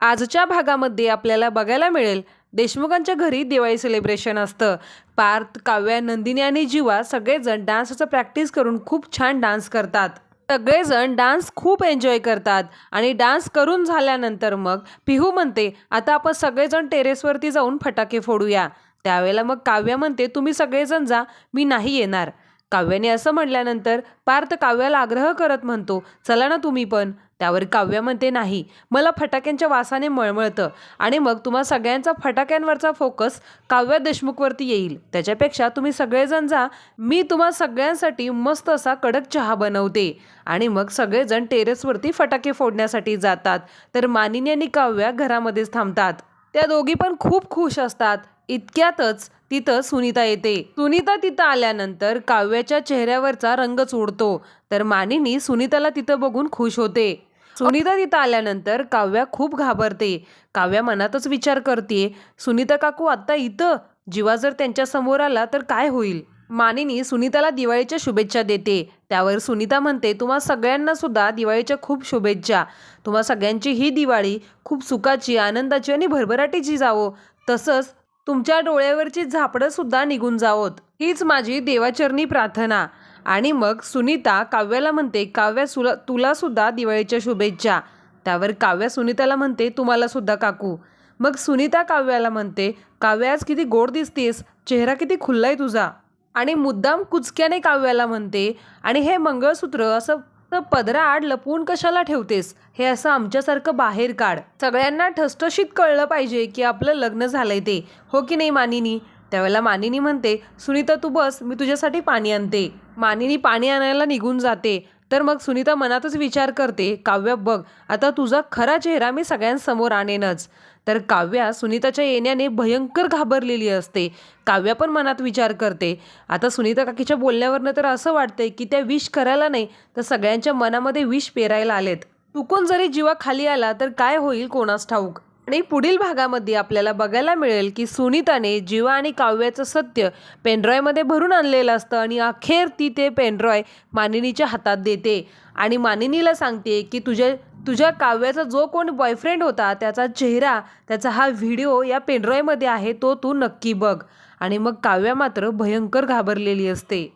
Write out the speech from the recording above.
आजच्या भागामध्ये आपल्याला बघायला मिळेल देशमुखांच्या घरी दिवाळी सेलिब्रेशन असतं. पार्थ काव्या नंदिनी आणि जीवा सगळेजण डान्सचं प्रॅक्टिस करून खूप छान डान्स करतात. सगळेजण डान्स खूप एन्जॉय करतात आणि डान्स करून झाल्यानंतर मग पिहू म्हणते आता आपण सगळेजण टेरेसवरती जाऊन फटाके फोडूया. त्यावेळेला मग काव्या म्हणते तुम्ही सगळेजण जा मी नाही येणार. काव्याने असं म्हटल्यानंतर पार्थ काव्याला आग्रह करत म्हणतो चला ना तुम्ही पण. त्यावर काव्य म्हणते नाही मला फटाक्यांच्या वासाने मळमळतं आणि मग तुम्हा सगळ्यांचा फटाक्यांवरचा फोकस काव्य देशमुखवरती येईल. त्याच्यापेक्षा तुम्ही सगळेजण जा मी तुम्हा सगळ्यांसाठी मस्त असा कडक चहा बनवते. आणि मग सगळेजण टेरेसवरती फटाके फोडण्यासाठी जातात. तर मानिनी आणि काव्या घरामध्येच थांबतात. त्या दोघी पण खूप खुश असतात. इतक्यातच तिथं सुनीता येते. सुनीता तिथं आल्यानंतर काव्याच्या चेहऱ्यावरचा रंगच उडतो तर मानिनी सुनीताला तिथं बघून खुश होते. सुनीता तिथं आल्यानंतर काव्या खूप घाबरते. काव्या मनातच विचार करते सुनीता काकू आत्ता इथं? जीवा जर त्यांच्यासमोर आला तर काय होईल? मानिनी सुनीताला दिवाळीच्या शुभेच्छा देते. त्यावर सुनीता म्हणते तुम्हा सगळ्यांना सुद्धा दिवाळीच्या खूप शुभेच्छा. तुम्हा सगळ्यांची ही दिवाळी खूप सुखाची आनंदाची आणि भरभराटीची जावो. तसंच तुमच्या डोळ्यावरची झापडं सुद्धा निघून जावोत. हीच माझी देवाचरणी प्रार्थना. आणि मग सुनीता काव्याला म्हणते काव्या सुला तुला सुद्धा दिवाळीच्या शुभेच्छा. त्यावर काव्या सुनीताला म्हणते तुम्हाला सुद्धा काकू. मग सुनीता काव्याला म्हणते काव्या आज किती गोड दिसतेस चेहरा किती खुल्लाय तुझा. आणि मुद्दाम कुचक्याने काव्याला म्हणते आणि हे मंगळसूत्र असं तर पदराआड लपवून कशाला ठेवतेस? हे असं आमच्यासारखं बाहेर काढ. सगळ्यांना ठसठशीत कळलं पाहिजे की आपलं लग्न झालंय ते. हो की नाही मानिनी? त्यावेळेला मानिनी म्हणते सुनीता तू बस मी तुझ्यासाठी पाणी आणते. मानिनी पाणी आणायला निघून जाते. तर मग सुनीता मनातच विचार करते काव्या बघ आता तुझा खरा चेहरा मी सगळ्यांसमोर आणेनच. तर काव्या सुनीताच्या येण्याने भयंकर घाबरलेली असते. काव्या पण मनात विचार करते. आता सुनीता काकीच्या बोलण्यावरनं तर असं वाटतंय की त्या विष करायला नाही तर सगळ्यांच्या मनामध्ये विष पेरायला आलेत. चुकून जरी जीवा खाली आला तर काय होईल कोणास ठाऊक? आणि पुढील भागामध्ये आपल्याला बघायला मिळेल की सुनीताने जीवा आणि काव्याचं सत्य पेनड्रॉयमध्ये भरून आणलेलं असतं आणि अखेर ती ते पेनड्रॉय मानिनीच्या हातात देते. आणि मानिनीला सांगते की तुझ्या तुझ्या काव्याचा जो कोण बॉयफ्रेंड होता त्याचा चेहरा त्याचा हा व्हिडिओ या पेनड्रॉयमध्ये आहे तो तू नक्की बघ. आणि मग काव्या मात्र भयंकर घाबरलेली असते.